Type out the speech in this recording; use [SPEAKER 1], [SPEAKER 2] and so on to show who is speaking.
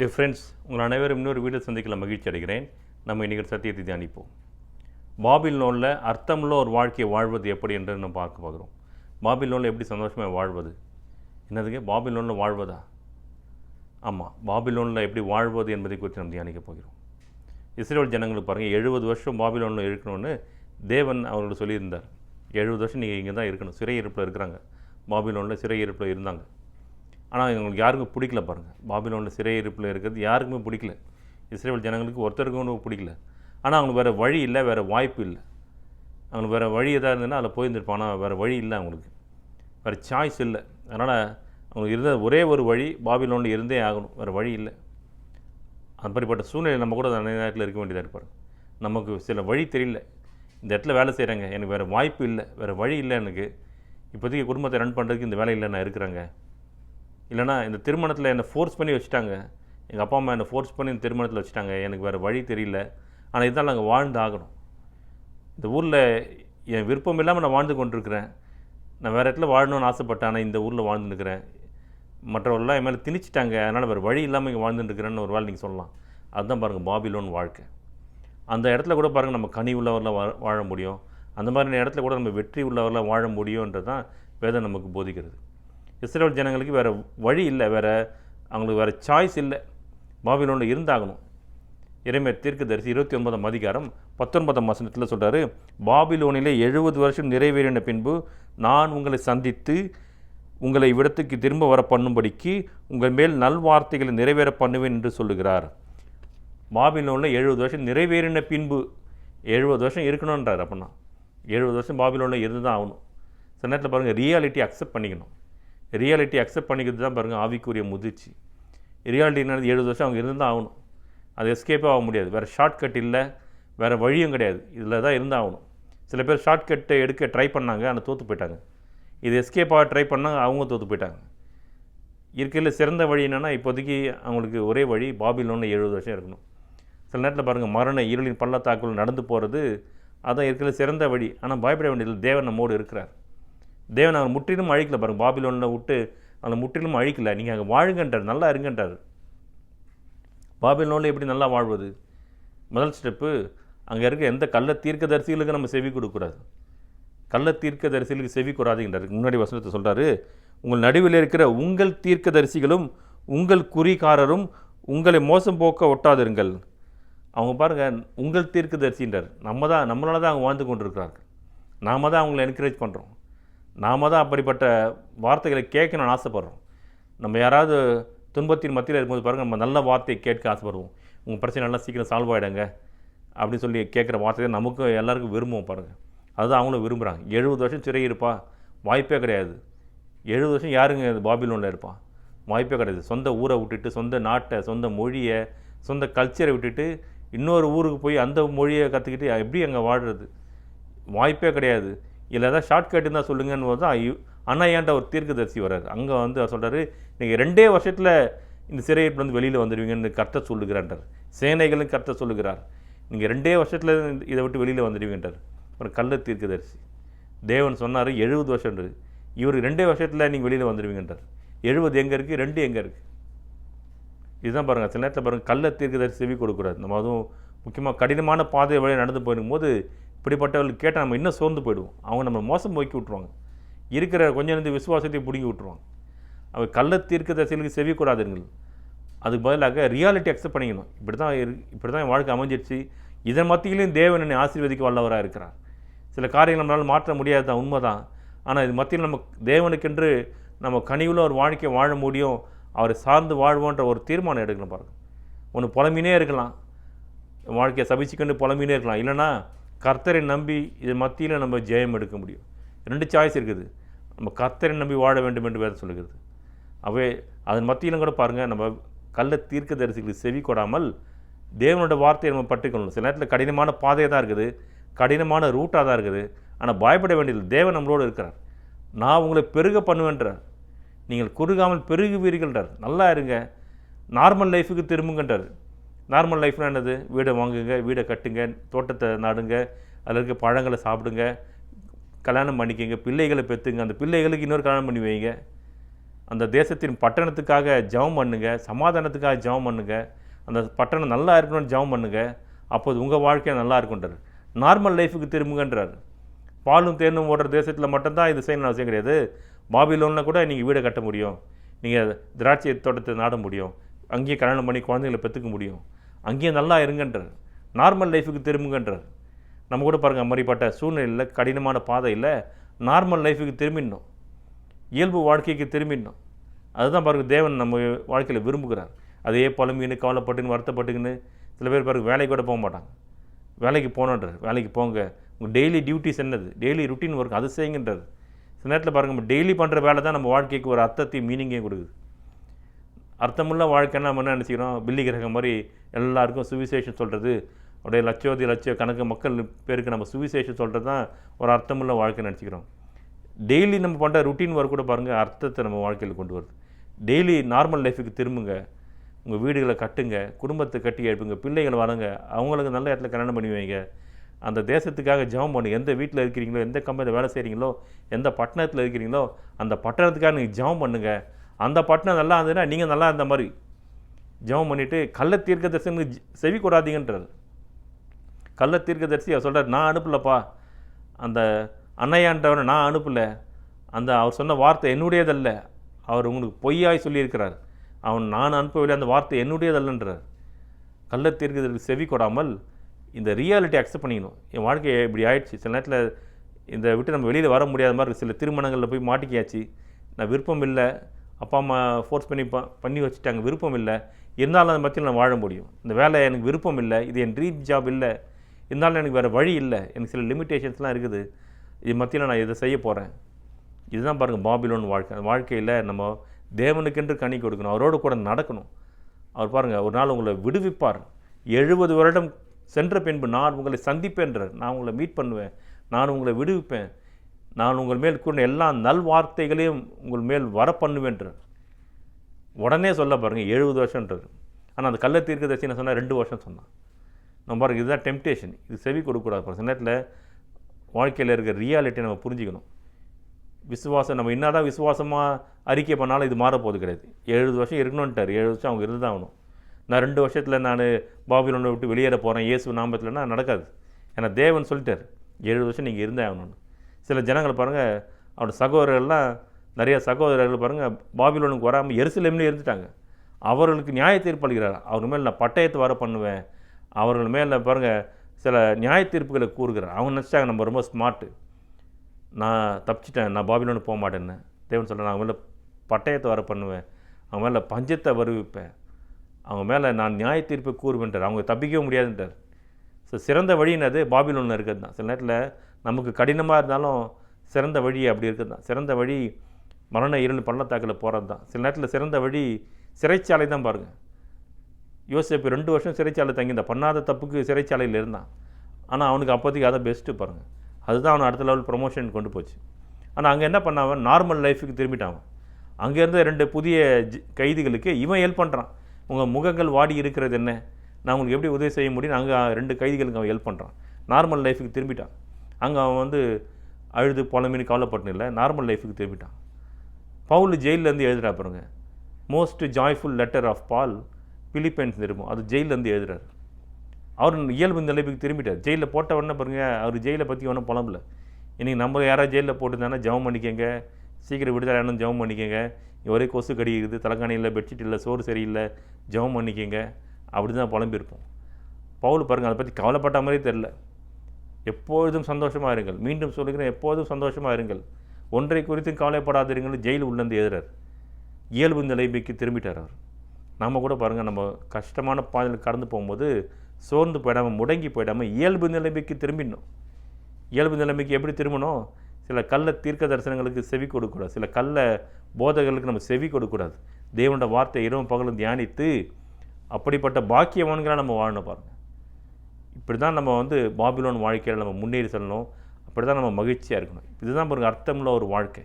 [SPEAKER 1] Dear friends உங்கள் அனைவரும் இன்னொரு வீடியோ சந்திக்கல மகிழ்ச்சி அடைகிறேன். நம்ம இன்றைக்கி சத்தியத்தை தியானிப்போம். பாபில் லோனில் அர்த்தமுள்ள ஒரு வாழ்க்கையை வாழ்வது எப்படி என்று நம்ம பார்க்க பார்க்குறோம் பாபில் லோனில் எப்படி சந்தோஷமாக வாழ்வது? என்னதுங்க? பாபில் லோனில் வாழ்வதா? ஆமாம் பாபில் லோனில் எப்படி வாழ்வது என்பதை குறித்து நம்ம தியானிக்க போகிறோம். இஸ்ரேல் ஜனங்களுக்கு பாருங்கள் எழுபது வருஷம் பாபிலோனில் இருக்கணும்னு தேவன் அவர்களுக்கு சொல்லியிருந்தார். எழுபது வருஷம் நீங்கள் இங்கே தான் இருக்கணும் சிறையிருப்பில் இருக்கிறாங்க. பாபிலோனில் சிறையிருப்பில் இருந்தாங்க. ஆனால் இவங்களுக்கு யாருக்கும் பிடிக்கல பாருங்கள் பாபிலோனில் சிறையிருப்பில் இருக்கிறது யாருக்குமே பிடிக்கல. இஸ்ரேல் ஜனங்களுக்கு ஒருத்தருக்கும் ஒன்றும் பிடிக்கல. ஆனால் அவங்களுக்கு வேறு வழி இல்லை வேறு வாய்ப்பு இல்லை. அவங்களுக்கு வேறு வழி எதாக இருந்ததுன்னா அதில் போயிருந்துருப்பான். ஆனால் வேறு வழி இல்லை அவங்களுக்கு வேறு சாய்ஸ் இல்லை. அதனால் அவங்களுக்கு இருந்த ஒரே ஒரு வழி பாபிலோனில் இருந்தே ஆகணும். வேறு வழி இல்லை. அப்படிப்பட்ட சூழ்நிலை நம்ம கூட அந்த நேரத்தில் இருக்க வேண்டியதாக இருப்பார் நமக்கு சில வழி தெரியல. இந்த இடத்துல வேலை செய்கிறாங்க எனக்கு வேறு வாய்ப்பு இல்லை. வேறு வழி இல்லை எனக்கு. இப்போதைக்கு குடும்பத்தை ரன் பண்ணுறதுக்கு இந்த வேலை இல்லை நான் இருக்கிறேங்க. இல்லைனா இந்த திருமணத்தில் என்னை ஃபோர்ஸ் பண்ணி வச்சுட்டாங்க. எங்கள் அப்பா அம்மா என்னை ஃபோர்ஸ் பண்ணி இந்த திருமணத்தில் வச்சுட்டாங்க. எனக்கு வேறு வழி தெரியல. ஆனால் இதுதான் நாங்கள் வாழ்ந்து ஆகணும் இந்த ஊரில் என் விருப்பம் இல்லாமல் நான் வாழ்ந்து கொண்டிருக்கிறேன். நான் வேறு இடத்துல வாழணும்னு ஆசைப்பட்டேன். ஆனால் இந்த ஊரில் வாழ்ந்துருக்கிறேன் மற்றவர்கள்லாம் என் மேலே திணிச்சிட்டாங்க. அதனால் வேறு வழி இல்லாமல் இங்கே வாழ்ந்துட்டுருக்கிறேன்னு ஒரு வேலை நீங்கள் சொல்லலாம். அதுதான் பாருங்கள் பாபிலோன் வாழ்க்கை. அந்த இடத்துல கூட பாருங்கள் நம்ம கனி உள்ளவரில் வாழ வாழ முடியும். அந்த மாதிரி இடத்துல கூட நம்ம வெற்றி உள்ளவரில் வாழ முடியுன்றது தான் வேதம் நமக்கு போதிக்கிறது. இஸ்ரேல் ஜனங்களுக்கு வேறு வழி இல்லை வேறு அவங்களுக்கு வேறு சாய்ஸ் இல்லை. பாபிலோனில் இருந்தாகணும். இறைமை தீர்க்கதரிசி இருபத்தி ஒன்பதாம் அதிகாரம் பத்தொன்பதாம் வசனத்தில் சொல்கிறாரு பாபிலோனிலே எழுபது வருஷம் நிறைவேறின பின்பு நான் உங்களை சந்தித்து உங்களை இவ்விடத்துக்கு திரும்ப வர பண்ணும்படிக்கு உங்கள் மேல் நல்வார்த்தைகளை நிறைவேற பண்ணுவேன் என்று சொல்லுகிறார். பாபிலோனில் எழுபது வருஷம் நிறைவேறின பின்பு எழுபது வருஷம் இருக்கணுன்றார் அப்படின்னா எழுபது வருஷம் பாபிலோனில் இருந்து தான் ஆகணும். சில நேரத்தில் பாருங்கள் ரியாலிட்டி அக்செப்ட் பண்ணிக்கணும். ரியாலிட்டி அக்செப்ட் பண்ணிக்கிறது தான் பாருங்கள் ஆவிக்குரிய முதிர்ச்சி. ரியாலிட்டி என்ன எழுபது வருஷம் அவங்க இருந்தால் ஆகணும். அது எஸ்கேப்பே ஆக முடியாது. வேறு ஷார்ட்கட் இல்லை வேறு வழியும் கிடையாது. இதில் தான் இருந்தால் ஆகணும் சில பேர் ஷார்ட்கட்டை எடுக்க ட்ரை பண்ணாங்க ஆனால் தோற்று போயிட்டாங்க. இது எஸ்கேப் ஆக ட்ரை பண்ணாங்க அவங்க தோற்று போயிட்டாங்க. இருக்கையில் சிறந்த வழி என்னென்னா இப்போதைக்கு அவங்களுக்கு ஒரே வழி பாபிலோன்னு எழுபது வருஷம் இருக்கணும். சில நேரத்தில் பாருங்கள் மரண இருளின் பள்ளத்தாக்குள் நடந்து போகிறது அதான் இருக்கிற சிறந்த வழி. ஆனால் பயப்பட வேண்டியதில்லை தேவன் நம்மோடு இருக்கிறார். தேவன் அவர் முற்றிலும் அழிக்கல பாருங்கள் பாபிலோனில் விட்டு அந்த முற்றிலும் அழிக்கல. நீங்கள் அங்கே வாழுங்கன்றார். நல்லா இருங்கன்றார். பாபிலோனில் எப்படி நல்லா வாழ்வது? முதல் ஸ்டெப்பு அங்கே இருக்க எந்த கள்ள தீர்க்கதரிசிகளுக்கு நம்ம செவி கொடுக்கூடாது கள்ள தீர்க்கதரிசிகளுக்கு செவி கூடாதுன்றார் முன்னாடி வசனத்தை சொல்கிறாரு உங்கள் நடுவில் இருக்கிற உங்கள் தீர்க்கதரிசிகளும் உங்கள் குறிகாரரும் உங்களை மோசம் போக்க ஒட்டாதிருங்கள். அவங்க பாருங்கள் உங்கள் தீர்க்கதரிசின்றார். நம்ம தான் நம்மளால தான் அவங்க வாழ்ந்து கொண்டிருக்கிறார்கள். நாம தான் அவங்கள என்கரேஜ் பண்ணுறோம் நாம் தான் அப்படிப்பட்ட வார்த்தைகளை கேட்கணும்னு ஆசைப்படுறோம். நம்ம யாராவது துன்பத்தின் மத்தியில் இருக்கும்போது பாருங்கள் நம்ம நல்ல வார்த்தையை கேட்க ஆசைப்படுவோம். உங்கள் பிரச்சனை நல்லா சீக்கிரம் சால்வ் ஆகிடுங்க அப்படின்னு சொல்லி கேட்குற வார்த்தையை நமக்கும் எல்லாருக்கும் விரும்புவோம் பாருங்கள் அதுதான் அவங்களும் விரும்புகிறாங்க எழுபது வருஷம் சிறை இருப்பா வாய்ப்பே கிடையாது. எழுபது வருஷம் யாருங்க பாபிலோனில் இருப்பான் வாய்ப்பே கிடையாது. சொந்த ஊரை விட்டுட்டு சொந்த நாட்டை சொந்த மொழியை சொந்த கல்ச்சரை விட்டுட்டு இன்னொரு ஊருக்கு போய் அந்த மொழியை கற்றுக்கிட்டு எப்படி அங்கே வாழ்கிறது வாய்ப்பே கிடையாது. இல்லை ஏதாவது ஷார்ட்கட் தான் சொல்லுங்கன்னு போது தான் ஐயோ அண்ணாயான்ட்ட ஒரு தீர்க்கதரிசி வர்றாரு? அங்கே வந்து அவர் சொல்கிறாரு நீங்கள் ரெண்டே வருஷத்தில் இந்த சிறையிருப்புலேருந்து வெளியில் வந்துடுவீங்கன்னு கர்த்தர் சொல்லுகிறான்றார். சேனைகளும் கர்த்தர் சொல்லுகிறார். நீங்கள் ரெண்டே வருஷத்தில் இதை விட்டு வெளியில் வந்துடுவீங்கன்றார் ஒரு கள்ள தீர்க்கதரிசி. தேவன் சொன்னார் எழுபது வருஷன்றது இவர் ரெண்டே வருஷத்தில் நீங்கள் வெளியில் வந்துடுவீங்கன்றார் எழுபது எங்கே இருக்குது ரெண்டு எங்கே இருக்குது இதுதான் பாருங்கள் சில நேரத்தில் பாருங்கள் கள்ள தீர்க்கதரிசி செவி கொடுக்கூடாது நம்ம அதுவும் முக்கியமாக கடினமான பாதை வழி நடந்து போயிருக்கும்போது இப்படிப்பட்டவர்கள் கேட்டால் நம்ம இன்னும் சோர்ந்து போயிடுவோம். அவங்க நம்ம மோசம் போக்கி விட்ருவாங்க இருக்கிற கொஞ்சம் இருந்து விசுவாசத்தை பிடுங்கி விட்ருவாங்க அவர் கள்ள தீர்க்க தசைகளுக்கு செவிக்கூடாதுங்கள் அதுக்கு பதிலாக ரியாலிட்டி அக்செப்ட் பண்ணிக்கணும். இப்படி தான் இரு இப்படி தான் என் வாழ்க்கை அமைஞ்சிருச்சு இதன் மத்தியிலையும் தேவன் என்னை ஆசீர்வதிக்க வல்லவராக இருக்கிறார். சில காரியங்கள் நம்மளால் மாற்ற முடியாது தான் உண்மை தான் ஆனால் இது மத்தியில் நம்ம தேவனுக்கென்று நம்ம கனிவில் ஒரு வாழ்க்கையை வாழ முடியும். அவரை சார்ந்து வாழ்வோன்ற ஒரு தீர்மானம் எடுக்கணும் பாருங்கள் ஒன்று புலம்பினே இருக்கலாம். வாழ்க்கையை சபிச்சுக்கொண்டு புலம்பினே இருக்கலாம். இல்லைனா கர்த்தரை நம்பி இது மத்தியில் நம்ம ஜெயம் எடுக்க முடியும். ரெண்டு சாய்ஸ் இருக்குது. நம்ம கர்த்தரை நம்பி வாழ வேண்டும் என்று வேறு சொல்லுகிறது. அவை அதன் மத்தியிலும் கூட பாருங்கள் நம்ம கல்ல தீர்க்க தரிசிகளுக்கு செவி கொடாமல் தேவனோட வார்த்தையை நம்ம பற்றிக்கொள்ளணும். சில நேரத்தில் கடினமான பாதையாக தான் இருக்குது. கடினமான ரூட்டாக தான் இருக்குது. ஆனால் பயப்பட வேண்டியது தேவன் நம்மளோடு இருக்கிறார். நான் உங்களை பெருக பண்ணுவேன்றார் நீங்கள் குறுகாமல் பெருகுவீர்கள்ன்றார் நல்லா இருங்க. நார்மல் லைஃபுக்கு திரும்புங்கன்றார். நார்மல் லைஃப்னா என்னது? வீடை வாங்குங்க வீடை கட்டுங்க தோட்டத்தை நாடுங்க அதில் இருக்க பழங்களை சாப்பிடுங்க கல்யாணம் பண்ணிக்கங்க பிள்ளைகளை பெற்றுங்க அந்த பிள்ளைகளுக்கு இன்னொரு கல்யாணம் பண்ணி வைங்க. அந்த தேசத்தின் பட்டணத்துக்காக ஜெபம் பண்ணுங்க சமாதானத்துக்காக ஜெபம் பண்ணுங்க. அந்த பட்டணம் நல்லா இருக்கணும்னு ஜெபம் பண்ணுங்க. அப்போது உங்கள் வாழ்க்கை நல்லா இருக்குன்றார் நார்மல் லைஃபுக்கு திரும்புங்கன்றார். பாலும் தேனும் ஓடுற தேசத்தில் மட்டும்தான் இது செய்யணும் அவசியம் கிடையாது. பாபிலோனில் கூட நீங்கள் வீடை கட்ட முடியும். நீங்கள் திராட்சை தோட்டத்தை நாட முடியும். அங்கேயே கல்யாணம் பண்ணி குழந்தைங்களை பெற்றுக்க முடியும். அங்கேயும் நல்லா இருங்கன்றார். நார்மல் லைஃபுக்கு திரும்புங்கன்றார். நம்ம கூட பாருங்கள் மாதிரிப்பட்ட சூழ்நிலையில் கடினமான பாதையில் நார்மல் லைஃபுக்கு திரும்பிடணும். இயல்பு வாழ்க்கைக்கு திரும்பிடணும். அதுதான் பாருங்கள் தேவன் நம்ம வாழ்க்கையில் விரும்புகிறார். அதே புலம்பின்னு கவலைப்பட்டுன்னு வருத்தப்பட்டுக்கின்னு சில பேர் பாருங்க வேலைக்கு கூட போக மாட்டாங்க. வேலைக்கு போகணுன்றார் வேலைக்கு போங்க. உங்கள் டெய்லி டியூட்டிஸ் என்னது? டெய்லி ருட்டீன் ஒர்க் அது செய்யுங்கன்றார். சில நேரத்தில் பாருங்க நம்ம டெய்லி பண்ணுற வேலை தான் நம்ம வாழ்க்கைக்கு ஒரு அர்த்தத்தையும் மீனிங்கையும் கொடுக்குது. அர்த்தமுள்ள வாழ்க்கைன்னா நம்ம என்ன நினச்சிக்கிறோம்? பில்லி கிரகம் மாதிரி எல்லாருக்கும் சுவிசேஷம் சொல்கிறது அப்படியே லட்சோதி லட்ச கணக்கு மக்கள் பேருக்கு நம்ம சுவிசேஷம் சொல்கிறது தான் ஒரு அர்த்தமுள்ள வாழ்க்கை நினச்சிக்கிறோம். டெய்லி நம்ம பண்ணுற ருட்டீன் ஒர்க் கூட பாருங்கள் அர்த்தத்தை நம்ம வாழ்க்கையில் கொண்டு வருது. டெய்லி நார்மல் லைஃபுக்கு திரும்புங்க உங்கள் வீடுகளை கட்டுங்க குடும்பத்தை கட்டி எழுப்புங்க பிள்ளைகள் வளங்க அவங்களுக்கு நல்ல இடத்துல கல்யாணம் பண்ணி வைங்க. அந்த தேசத்துக்காக ஜெபம் பண்ணு எந்த வீட்டில் இருக்கிறீங்களோ எந்த கம்பெனியில் வேலை செய்கிறீங்களோ எந்த பட்டணத்தில் இருக்கிறீங்களோ அந்த பட்டணத்துக்காக நீங்கள் ஜெபம் பண்ணுங்கள் அந்த பட்டினம் நல்லா இருந்ததுன்னா நீங்கள் நல்லா இருந்த மாதிரி. ஜெபம் பண்ணிவிட்டு கள்ள தீர்க்க தரிசனம் செவி கூடாதீங்கன்றார் கள்ள தீர்க்கதரிசி அவர் சொல்கிறார் நான் அனுப்பலப்பா. அந்த அன்னையான்றவரை நான் அனுப்பலை. அந்த அவர் சொன்ன வார்த்தை என்னுடையதல்ல. அவர் உங்களுக்கு பொய்யாய் சொல்லியிருக்கிறார். அவன் நான் அனுப்பவில்லை. அந்த வார்த்தை என்னுடையதல்லன்றார். கள்ள தீர்க்கதற்கு செவி கொடாமல் இந்த ரியாலிட்டி அக்செப்ட் பண்ணிக்கணும். என் வாழ்க்கை இப்படி ஆயிடுச்சு. சில நேரத்தில் இந்த விட்டு நம்ம வெளியில் வர முடியாத மாதிரி சில திருமணங்களில் போய் மாட்டிக்கியாச்சு. நான் விருப்பம் இல்லை. அப்பா அம்மா ஃபோர்ஸ் பண்ணி ப பண்ணி வச்சுட்டாங்க. விருப்பம் இல்லை. இருந்தாலும் அதை மத்தியில் நான் வாழ முடியும். இந்த வேலை எனக்கு விருப்பம் இல்லை. இது என் ட்ரீம் ஜாப் இல்லை. இருந்தாலும் எனக்கு வேறு வழி இல்லை. எனக்கு சில லிமிட்டேஷன்ஸ்லாம் இருக்குது. இது மத்தியில் நான் இதை செய்ய போகிறேன் இதுதான் பாருங்கள் பாபிலோன் வாழ்க்கை. அந்த வாழ்க்கையில் நம்ம தேவனுக்கென்று கனி கொடுக்கணும். அவரோடு கூட நடக்கணும். அவர் பாருங்கள் ஒரு நாள் உங்களை விடுவிப்பார். எழுபது வருடம் சென்ற பின்பு நான் உங்களை சந்திப்பேன்றார் நான் உங்களை மீட் பண்ணுவேன். நான் உங்களை விடுவிப்பேன். நான் உங்கள் மேல் கூறின எல்லா நல்வார்த்தைகளையும் உங்கள் மேல் வர பண்ணுவேன்றார் உடனே சொல்ல பாருங்கள் எழுபது வருஷன்றது ஆனால் அந்த கள்ள தீர்க்க தரிசனம் சொன்னால் ரெண்டு வருஷம் சொன்னான். நம்ம பாருங்கள் இதுதான் டெம்டேஷன் இது செவி கொடுக்கக்கூடாது பாருங்க. சில நேரத்தில் வாழ்க்கையில் இருக்கிற ரியாலிட்டியை நம்ம புரிஞ்சுக்கணும். விசுவாசம் நம்ம என்னதான் விசுவாசமாக அறிக்கை பண்ணாலும் இது மாறப்போது கிடையாது. எழுபது வருஷம் இருக்கணும்ட்டார். ஏழு வருஷம் அவங்க இருந்து தான் ஆகணும். நான் ரெண்டு வருஷத்தில் நான் பாபிலோனை விட்டு வெளியேற போகிறேன் இயேசு நாமத்தில்னா நடக்காது. ஏன்னா தேவன் சொல்லிட்டார் ஏழு வருஷம் நீங்கள் இருந்தே ஆகணும்னு. சில ஜனங்கள் பாருங்கள் அவரோட சகோதரர்கள்லாம் நிறைய சகோதரர்கள் பாருங்கள் பாபிலோனுக்கு வராமல் எருசலேம்லேயே இருந்துட்டாங்க. அவர்களுக்கு நியாய தீர்ப்பு அளிக்கிறார். அவர் மேல் நான் பட்டயத்தை வர பண்ணுவேன். அவர்கள் மேலே பாருங்கள் சில நியாய தீர்ப்புகளை கூறுகிறார். அவங்க நினச்சிட்டாங்க நம்ம ரொம்ப ஸ்மார்ட்டு நான் தப்பிச்சிட்டேன் நான் பாபிலோனுக்கு போக மாட்டேன்னு. தேவன் சொல்கிறேன் அவங்க மேலே பட்டயத்தை வர பண்ணுவேன். அவங்க மேலே பஞ்சத்தை வருவிப்பேன். அவங்க மேலே நான் நியாய தீர்ப்பை கூறுவேன்றார். அவங்க தப்பிக்கவே முடியாதுன்றார். ஸோ சிறந்த வழின்னது பாபிலோனில் இருக்கிறது தான். சில நேரத்தில் நமக்கு கடினமாக இருந்தாலும் சிறந்த வழி அப்படி இருக்கிறது தான் சிறந்த வழி மரண இருள் பள்ளத்தாக்கில் போகிறது தான் சில நேரத்தில் சிறந்த வழி சிறைச்சாலை தான் பாருங்கள் யோசிப்பு ரெண்டு வருஷம் சிறைச்சாலை தங்கியிருந்தான் பண்ணாத தப்புக்கு சிறைச்சாலையில் இருந்தான். ஆனால் அவனுக்கு அப்போதைக்கு அதை பெஸ்ட்டு பாருங்கள் அதுதான் அவனை அடுத்த லெவல் ப்ரொமோஷன் கொண்டு போச்சு. ஆனால் அங்கே என்ன பண்ணாவன் நார்மல் லைஃபுக்கு திரும்பிட்டான் அவன். ரெண்டு புதிய ஜி- கைதிகளுக்கு இவன் ஹெல்ப் பண்ணுறான் உங்கள் முகங்கள் வாடி இருக்கிறது என்ன? நான் உங்களுக்கு எப்படி உதவி செய்ய முடியும்? அங்கே ரெண்டு கைதிகளுக்கு அவன் ஹெல்ப் பண்ணுறான் நார்மல் லைஃபுக்கு திரும்பிட்டான். அங்கே அவன் வந்து அழுது புலம்பின்னு கவலைப்பட்டு இல்லை. நார்மல் லைஃபுக்கு திரும்பிட்டான் பவுல் ஜெயிலேருந்து எழுதுறா பாருங்க. Most joyful letter of Paul Philippians நிருபம் அது ஜெயிலேருந்து எழுதுறாரு. அவர் இயல்பு நிலைப்புக்கு திரும்பிட்டார். ஜெயிலில் போட்ட உடனே பாருங்க அவர் ஜெயிலை பற்றி ஒன்றும் புலம்பல. இன்றைக்கி நம்ம யாராவது ஜெயிலில் போட்டுருந்தாங்கன்னா ஜெபம் பண்ணிக்கங்க. சீக்கிரம் விடுதலை ஆகணும் ஜெபம் பண்ணிக்கங்க. ஒரே கொசு கடி இருக்குது இல்லை பெட்ஷீட் இல்லை சோறு சரியில்லை ஜெபம் பண்ணிக்கங்க. அப்படி தான் புலம்பியிருப்போம். பவுல் பாருங்கள் அதை பற்றி கவலைப்பட்ட மாதிரி தெரில எப்பொழுதும் சந்தோஷமாக இருங்கள். மீண்டும் சொல்கிறேன் எப்போதும் சந்தோஷமாக இருங்கள். ஒன்றை குறித்தும் கவலைப்படாதீர்கள் ஜெயில் உள்ளந்து எதிரர் இயல்பு நிலைமைக்கு திரும்பிட்டார் அவர். நம்ம கூட பாருங்கள் நம்ம கஷ்டமான பாதையில் கடந்து போகும்போது சோர்ந்து போயிடாமல் முடங்கி போயிடாமல் இயல்பு நிலைமைக்கு திரும்பிடணும். இயல்பு நிலைமைக்கு எப்படி திரும்பணும்? சில கல்லை தீர்க்க தரிசனங்களுக்கு செவி கொடுக்கக்கூடாது. சில கல்லை போதகர்களுக்கு நம்ம செவி கொடுக்கக்கூடாது. தேவனோட வார்த்தை இரவும் பகலும் தியானித்து அப்படிப்பட்ட பாக்கியவான்களாக நம்ம வாழணும் பாருங்கள் இப்படி தான் நம்ம வந்து பாபிலோன் வாழ்க்கையில் நம்ம முன்னேறி செல்லணும். அப்படி தான் நம்ம மகிழ்ச்சியாக இருக்கணும். இதுதான் ஒரு அர்த்தமுள்ள ஒரு வாழ்க்கை.